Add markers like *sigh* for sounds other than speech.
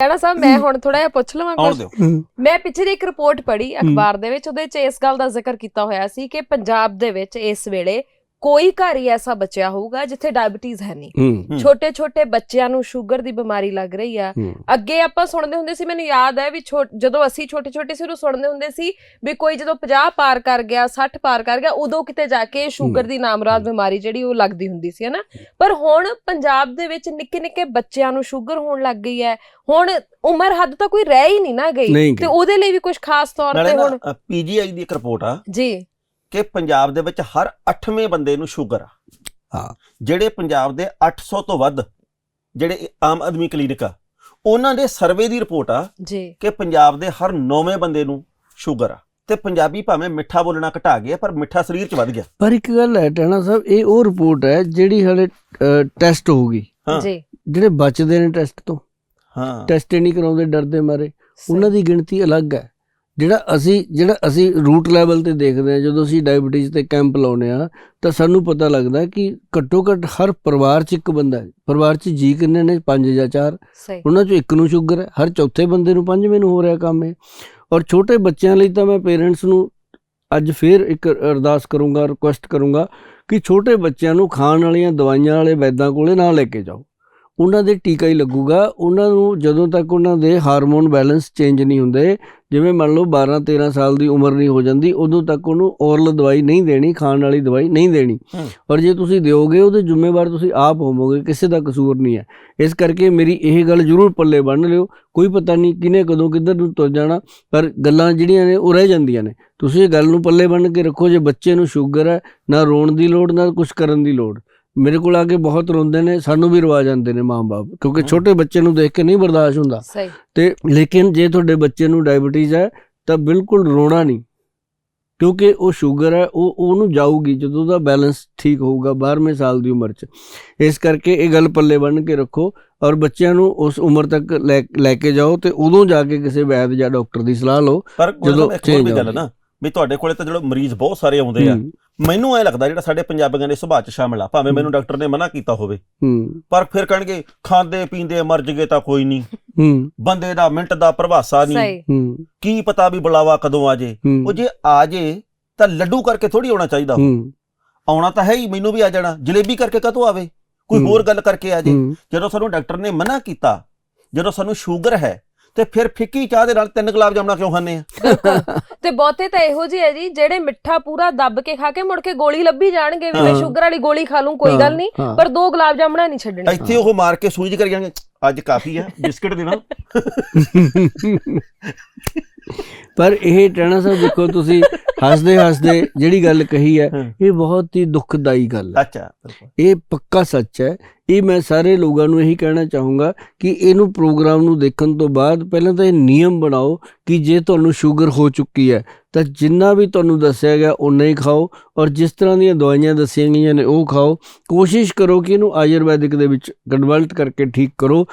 ਕਹਿਣਾ ਸਾਹਿਬ ਮੈਂ ਹੁਣ ਥੋੜਾ ਜਿਹਾ ਪੁੱਛ ਲਵਾਂ ਆਉਣ ਕੁਝ ਦਿਓ ਮੈਂ ਪਿੱਛੇ ਦੀ ਇੱਕ ਰਿਪੋਰਟ ਪੜ੍ਹੀ ਅਖਬਾਰ ਦੇ ਵਿੱਚ ਉਹਦੇ 'ਚ ਇਸ ਗੱਲ ਦਾ ਜ਼ਿਕਰ ਕੀਤਾ ਹੋਇਆ ਸੀ ਕਿ ਪੰਜਾਬ ਦੇ ਵਿੱਚ ਇਸ ਵੇਲੇ ਕੋਈ ਘਰ ਹੀ ਐਸਾ ਬਚਿਆ ਹੋਊਗਾ ਜਿੱਥੇ ਡਾਇਬੀਟੀਜ਼ ਹੈ ਨਹੀਂ। ਛੋਟੇ ਛੋਟੇ ਬੱਚਿਆਂ ਨੂੰ ਸ਼ੂਗਰ ਦੀ ਬਿਮਾਰੀ ਲੱਗ ਰਹੀ ਆ। ਅੱਗੇ ਆਪਾਂ ਸੁਣਦੇ ਹੁੰਦੇ ਸੀ ਮੈਨੂੰ ਯਾਦ ਹੈ ਵੀ ਜਦੋਂ ਅਸੀਂ ਛੋਟੇ ਛੋਟੇ ਸੀ ਉਦੋਂ ਸੁਣਦੇ ਹੁੰਦੇ ਸੀ ਵੀ ਕੋਈ ਜਦੋਂ 50 ਪਾਰ ਕਰ ਗਿਆ 60 ਪਾਰ ਕਰ ਗਿਆ ਉਦੋਂ ਕਿਤੇ ਜਾ ਕੇ ਸ਼ੂਗਰ ਦੀ ਨਾਮਰਾਦ ਬਿਮਾਰੀ ਜਿਹੜੀ ਉਹ ਲੱਗਦੀ ਹੁੰਦੀ ਸੀ ਹਨਾ? ਪਰ ਹੁਣ ਪੰਜਾਬ ਦੇ ਵਿੱਚ ਨਿੱਕੇ ਨਿੱਕੇ ਬੱਚਿਆਂ ਨੂੰ ਸ਼ੂਗਰ ਹੋਣ ਲੱਗ ਗਈ ਹੈ। ਹੁਣ ਉਮਰ ਹੱਦ ਤਾਂ ਕੋਈ ਰਹਿ ਹੀ ਨਹੀਂ ਨਾ ਗਈ। ਤੇ। ਉਹਦੇ ਲਈ ਵੀ ਕੁਝ ਖਾਸ ਤੌਰ ਤੇ ਹੁਣ ਪੀਜੀਆਈ ਦੀ ਇੱਕ ਰਿਪੋਰਟ ਆ। ਜੀ। ਕਿ ਪੰਜਾਬ ਦੇ ਵਿੱਚ ਹਰ 8ਵੇਂ ਬੰਦੇ ਨੂੰ ਸ਼ੂਗਰ ਆ। ਹਾਂ। ਜਿਹੜੇ ਪੰਜਾਬ ਦੇ 800 ਤੋਂ ਵੱਧ ਜਿਹੜੇ ਆਮ ਆਦਮੀ ਕਲੀਨਿਕ ਆ ਉਹਨਾਂ ਦੇ ਸਰਵੇ ਦੀ ਰਿਪੋਰਟ ਆ ਜੀ। ਕਿ ਪੰਜਾਬ ਦੇ ਹਰ 9ਵੇਂ ਬੰਦੇ ਨੂੰ ਸ਼ੂਗਰ ਆ। ਤੇ ਪੰਜਾਬੀ ਭਾਵੇਂ ਮਿੱਠਾ ਬੋਲਣਾ ਘਟਾ ਗਿਆ ਪਰ ਮਿੱਠਾ ਸਰੀਰ 'ਚ ਵੱਧ ਗਿਆ। ਪਰ ਇੱਕ ਗੱਲ ਹੈ ਟਾਣਾ ਸਾਹਿਬ ਇਹ ਉਹ ਰਿਪੋਰਟ ਹੈ ਜਿਹੜੀ ਹਲੇ ਟੈਸਟ ਹੋਊਗੀ। ਹਾਂ। ਜੀ। ਜਿਹੜੇ ਬਚਦੇ ਨੇ ਟੈਸਟ ਤੋਂ। ਹਾਂ। ਟੈਸਟ ਨਹੀਂ ਕਰਾਉਂਦੇ ਡਰਦੇ ਮਾਰੇ। ਉਹਨਾਂ ਦੀ ਗਿਣਤੀ ਅਲੱਗ ਹੈ। ਜਿਹੜਾ ਅਸੀਂ ਜਿਹੜਾ ਅਸੀਂ ਰੂਟ ਲੈਵਲ ਤੇ ਦੇਖਦੇ ਹਾਂ ਜਦੋਂ ਅਸੀਂ ਡਾਇਬੀਟੀਜ਼ ਤੇ ਕੈਂਪ ਲਾਉਨੇ ਆ ਤਾਂ ਸਾਨੂੰ ਪਤਾ ਲੱਗਦਾ ਕਿ ਘੱਟੋ ਘੱਟ ਹਰ ਪਰਿਵਾਰ 'ਚ ਇੱਕ ਬੰਦਾ ਹੈ। ਪਰਿਵਾਰ 'ਚ ਜੀ ਕਿੰਨੇ ਨੇ? ਪੰਜ ਜਾਂ ਚਾਰ। ਉਹਨਾਂ 'ਚੋਂ ਇੱਕ ਨੂੰ ਸ਼ੂਗਰ ਹੈ ਹਰ ਚੌਥੇ ਬੰਦੇ ਨੂੰ ਪੰਜਵੇਂ ਨੂੰ ਹੋ ਰਿਹਾ ਕੰਮ ਇਹ। ਔਰ ਛੋਟੇ ਬੱਚਿਆਂ ਲਈ ਤਾਂ ਮੈਂ ਪੇਰੈਂਟਸ ਨੂੰ ਅੱਜ ਫੇਰ ਇੱਕ ਅਰਦਾਸ ਕਰੂੰਗਾ ਰਿਕੁਐਸਟ ਕਰੂੰਗਾ ਕਿ ਛੋਟੇ ਬੱਚਿਆਂ ਨੂੰ ਖਾਣ ਵਾਲੀਆਂ ਦਵਾਈਆਂ ਵਾਲੇ ਵੈਦਾਂ ਕੋਲੇ ਨਾ ਲੈ ਕੇ ਜਾਓ। ਉਹਨਾਂ ਦੇ ਟੀਕਾ ਹੀ ਲੱਗੂਗਾ। ਉਹਨਾਂ ਨੂੰ ਜਦੋਂ ਤੱਕ ਉਹਨਾਂ ਦੇ ਹਾਰਮੋਨ ਬੈਲੈਂਸ ਚੇਂਜ ਨਹੀਂ ਹੁੰਦੇ ਜਿਵੇਂ ਮੰਨ ਲਓ 12 13 ਸਾਲ ਦੀ ਉਮਰ ਨਹੀਂ ਹੋ ਜਾਂਦੀ ਉਦੋਂ ਤੱਕ ਉਹਨੂੰ ਔਰਲ ਦਵਾਈ ਨਹੀਂ ਦੇਣੀ ਖਾਣ ਵਾਲੀ ਦਵਾਈ ਨਹੀਂ ਦੇਣੀ। ਔਰ ਜੇ ਤੁਸੀਂ ਦਿਓਗੇ ਉਹਦੇ ਜ਼ਿੰਮੇਵਾਰ ਤੁਸੀਂ ਆਪ ਹੋਵੋਗੇ ਕਿਸੇ ਦਾ ਕਸੂਰ ਨਹੀਂ ਹੈ। ਇਸ ਕਰਕੇ ਮੇਰੀ ਇਹ ਗੱਲ ਜ਼ਰੂਰ ਪੱਲੇ ਬੰਨ ਲਿਓ। ਕੋਈ ਪਤਾ ਨਹੀਂ ਕਿਨੇ ਕਦੋਂ ਕਿੱਧਰ ਨੂੰ ਤੁਰ ਜਾਣਾ ਪਰ ਗੱਲਾਂ ਜਿਹੜੀਆਂ ਨੇ ਉਹ ਰਹਿ ਜਾਂਦੀਆਂ ਨੇ। ਤੁਸੀਂ ਇਹ ਗੱਲ ਨੂੰ ਪੱਲੇ ਬੰਨ ਕੇ ਰੱਖੋ ਜੇ ਬੱਚੇ ਨੂੰ ਸ਼ੂਗਰ ਹੈ ਨਾ ਰੋਣ ਦੀ ਲੋੜ ਨਾ ਕੁਝ ਕਰਨ ਦੀ ਲੋੜ। ਮੇਰੇ ਕੋਲ ਆ ਕੇ ਬਹੁਤ ਰੋਂਦੇ ਨੇ ਸਾਨੂੰ ਵੀ ਰਵਾ ਜਾਂਦੇ ਨੇ ਮਾਂ-ਬਾਪ ਕਿਉਂਕਿ। ਛੋਟੇ ਬੱਚੇ ਨੂੰ ਦੇਖ ਕੇ ਨਹੀਂ ਬਰਦਾਸ਼ਤ ਹੁੰਦਾ। ਸਹੀ। ਤੇ ਲੇਕਿਨ ਜੇ ਤੁਹਾਡੇ ਬੱਚੇ ਨੂੰ ਡਾਇਬੀਟੀਜ਼ ਹੈ ਤਾਂ ਬਿਲਕੁਲ ਰੋਣਾ ਨਹੀਂ। ਕਿਉਂਕਿ ਉਹ ਸ਼ੂਗਰ ਹੈ ਉਹ ਉਹਨੂੰ ਜਾਊਗੀ ਜਦੋਂ ਉਹਦਾ ਬੈਲੈਂਸ ਠੀਕ ਹੋਊਗਾ 12ਵੇਂ ਸਾਲ ਦੀ ਉਮਰ 'ਚ। ਇਸ ਕਰਕੇ ਇਹ ਗੱਲ ਪੱਲੇ ਬੰਨ ਕੇ ਰੱਖੋ ਔਰ ਬੱਚਿਆਂ ਨੂੰ ਉਸ ਉਮਰ ਤੱਕ ਲੈ ਲੈ ਕੇ ਜਾਓ ਤੇ ਉਦੋਂ ਜਾ ਕੇ ਕਿਸੇ ਵੈਦ ਜਾਂ ਡਾਕਟਰ ਦੀ ਸਲਾਹ ਲਓ ਪਰ ਜਦੋਂ ਜਦੋਂ ਇੱਕ ਹੋਰ change ਵੀ ਗੱਲ ਆਉਂਦੀ। ਨਾ ਵੀ ਤੁਹਾਡੇ ਕੋਲੇ ਤਾਂ ਜਿਹੜੇ ਮਰੀਜ਼ ਬਹੁਤ ਸਾਰੇ ਆਉਂਦੇ ਆ ਹੂੰ, ਮੈਨੂੰ ਐ ਲੱਗਦਾ ਜਿਹੜਾ ਸਾਡੇ ਪੰਜਾਬੀਆਂ ਦੇ ਸੁਭਾਅ 'ਚ ਸ਼ਾਮਿਲ ਆ ਭਾਵੇਂ ਮੈਨੂੰ ਡਾਕਟਰ ਨੇ ਮਨਾ ਕੀਤਾ ਹੋਵੇ। ਹੂੰ। ਪਰ ਫਿਰ ਕਹਿਣਗੇ ਖਾਂਦੇ ਪੀਂਦੇ ਮਰ ਜਗੇ ਤਾਂ ਕੋਈ ਨਹੀਂ। ਹੂੰ। ਬੰਦੇ ਦਾ ਮਿੰਟ ਦਾ ਪ੍ਰਭਾਸਾ ਨਹੀਂ। ਸਹੀ। ਹੂੰ। ਕੀ ਪਤਾ ਵੀ ਬੁਲਾਵਾ ਕਦੋਂ ਆ ਜੇ। ਉਹ ਜੇ ਆ ਜੇ ਤਾਂ ਲੱਡੂ ਕਰਕੇ ਥੋੜੀ ਆਉਣਾ ਚਾਹੀਦਾ। ਹੂੰ। ਆਉਣਾ ਤਾਂ ਹੈ ਹੀ ਮੈਨੂੰ ਵੀ ਆ ਜਾਣਾ। ਜਲੇਬੀ ਕਰਕੇ ਕਦੋਂ ਆਵੇ? ਕੋਈ। ਹੋਰ ਗੱਲ ਕਰਕੇ ਆ ਜੇ। ਜਦੋਂ ਸਾਨੂੰ ਡਾਕਟਰ ਨੇ ਮਨਾ ਕੀਤਾ ਜਦੋਂ ਸਾਨੂੰ ਸ਼ੂਗਰ ਹੈ ਤੇ ਫਿਰ ਫਿੱਕੀ ਚਾਹ ਦੇ ਨਾਲ ਤਿੰਨ ਗੁਲਾਬ ਜਾਮਣਾ ਕਿਉਂ ਖਾਂਦੇ ਆ ਤੇ ਬਹੁਤੇ ਤਾਂ ਇਹੋ ਜਿਹੇ ਹੈ ਜੀ ਜਿਹੜੇ ਮਿੱਠਾ ਪੂਰਾ ਦੱਬ ਕੇ ਖਾ ਕੇ ਮੁੜ ਕੇ ਗੋਲੀ ਲੱਭੀ ਜਾਣਗੇ ਵੀ ਮੈਂ। ਸ਼ੂਗਰ ਵਾਲੀ ਗੋਲੀ ਖਾ ਲੂੰ ਕੋਈ ਗੱਲ ਨਹੀਂ। ਪਰ ਦੋ ਗੁਲਾਬ ਜਾਮਣਾ ਨਹੀਂ ਛੱਡਣੇ ਇੱਥੇ ਉਹ ਮਾਰ ਕੇ ਸੂਈ ਕਰ ਜਾਣਗੇ ਅੱਜ ਕਾਫੀ ਆ ਬਿਸਕਟ ਦੇ ਨਾਲ *laughs* ਪਰ ਇਹ ਟਣਾ ਸਾਹਿਬ ਦੇਖੋ ਤੁਸੀਂ ਹੱਸਦੇ ਹੱਸਦੇ ਜਿਹੜੀ ਗੱਲ ਕਹੀ ਹੈ। ਇਹ ਬਹੁਤ ਹੀ ਦੁਖਦਾਈ ਗੱਲ ਹੈ ਅੱਛਾ ਬਿਲਕੁਲ। ਇਹ ਪੱਕਾ ਸੱਚ ਹੈ ਇਹ ਮੈਂ ਸਾਰੇ ਲੋਕਾਂ ਨੂੰ ਇਹੀ ਕਹਿਣਾ ਚਾਹੂੰਗਾ ਕਿ ਇਹਨੂੰ ਪ੍ਰੋਗਰਾਮ ਨੂੰ ਦੇਖਣ ਤੋਂ ਬਾਅਦ ਪਹਿਲਾਂ ਤਾਂ ਇਹ ਨਿਯਮ ਬਣਾਓ ਕਿ ਜੇ ਤੁਹਾਨੂੰ ਸ਼ੂਗਰ ਹੋ ਚੁੱਕੀ ਹੈ ਤਾਂ ਜਿੰਨਾ ਵੀ ਤੁਹਾਨੂੰ ਦੱਸਿਆ ਗਿਆ ਉਨਾ ਹੀ ਖਾਓ ਔਰ ਜਿਸ ਤਰ੍ਹਾਂ ਦੀਆਂ ਦਵਾਈਆਂ ਦੱਸੀਆਂ ਗਈਆਂ ਨੇ ਉਹ ਖਾਓ ਕੋਸ਼ਿਸ਼ ਕਰੋ ਕਿ ਇਹਨੂੰ ਆਯੁਰਵੈਦਿਕ ਦੇ ਵਿੱਚ ਕਨਵਰਟ ਕਰਕੇ ਠੀਕ ਕਰੋ